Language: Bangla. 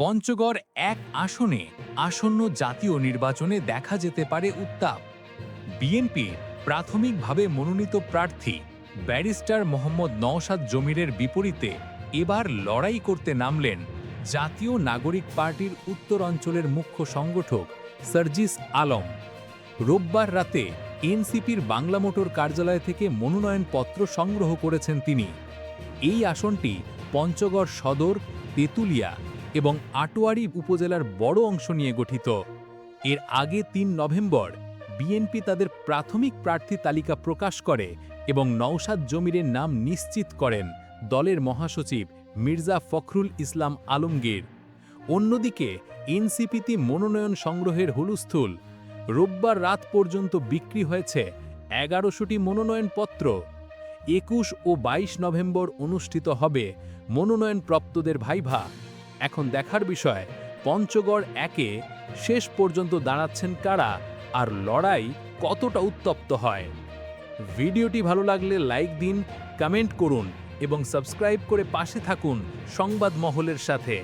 পঞ্চগড় এক আসনে আসন্ন জাতীয় নির্বাচনে দেখা যেতে পারে উত্তাপ। বিএনপির প্রাথমিকভাবে মনোনীত প্রার্থী ব্যারিস্টার মোহাম্মদ নওশাদ জমিরের বিপরীতে এবার লড়াই করতে নামলেন জাতীয় নাগরিক পার্টির উত্তর অঞ্চলের মুখ্য সংগঠক সার্জিস আলম। রোববার রাতে এনসিপির বাংলা মোটর কার্যালয় থেকে মনোনয়নপত্র সংগ্রহ করেছেন তিনি। এই আসনটি পঞ্চগড় সদর, তেঁতুলিয়া এবং আটোয়ারি উপজেলার বড় অংশ নিয়ে গঠিত। এর আগে তিন নভেম্বর বিএনপি তাদের প্রাথমিক প্রার্থী তালিকা প্রকাশ করে এবং নওশাদ জমিরের নাম নিশ্চিত করেন দলের মহাসচিব মির্জা ফখরুল ইসলাম আলমগীর। অন্যদিকে এনসিপিতে মনোনয়ন সংগ্রহের হুলুস্থুল। রোববার রাত পর্যন্ত বিক্রি হয়েছে এগারোশোটি মনোনয়নপত্র। একুশ ও ২২ নভেম্বর অনুষ্ঠিত হবে মনোনয়নপ্রাপ্তদের ভাইভা। এখন দেখার বিষয়, পঞ্চগড় একে শেষ পর্যন্ত দাঁড়াচ্ছেন কারা আর লড়াই কতটা উত্তপ্ত হয়? ভিডিওটি ভালো লাগলে লাইক দিন, কমেন্ট করুন এবং সাবস্ক্রাইব করে পাশে থাকুন সংবাদ মহলের সাথে।